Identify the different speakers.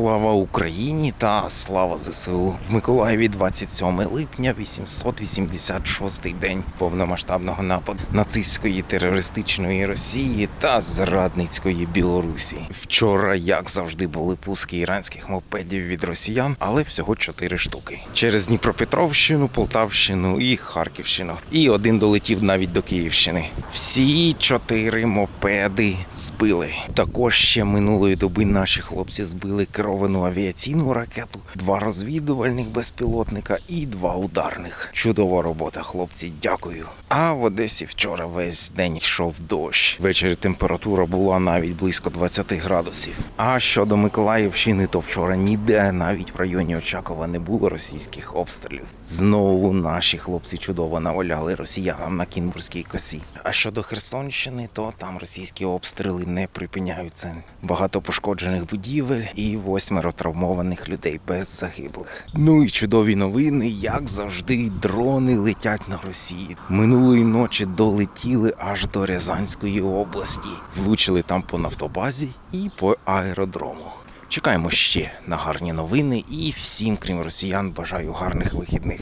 Speaker 1: Слава Україні та слава ЗСУ в Миколаєві 27 липня, 886 день повномасштабного нападу нацистської терористичної Росії та зрадницької Білорусі. Вчора, як завжди, були пуски іранських мопедів від росіян, але всього 4 штуки через Дніпропетровщину, Полтавщину і Харківщину. І один долетів навіть до Київщини. Всі чотири мопеди збили. Також ще минулої доби наші хлопці збили керовану авіаційну ракету, два розвідувальних безпілотника і два ударних. Чудова робота, хлопці. Дякую. А в Одесі вчора весь день йшов дощ. Ввечері температура була навіть близько 20 градусів. А щодо Миколаївщини, то вчора ніде навіть в районі Очакова не було російських обстрілів. Знову наші хлопці чудово наваляли росіянам на Кінбурзькій косі. А щодо Херсонщини, то там російські обстріли не припиняються. Багато пошкоджених будівель і восьмеро травмованих людей без загиблих. Ну і чудові новини, як завжди, дрони летять на Росії. Минулої ночі долетіли аж до Рязанської області, влучили там по нафтобазі і по аеродрому. Чекаємо ще на гарні новини і всім, крім росіян, бажаю гарних вихідних.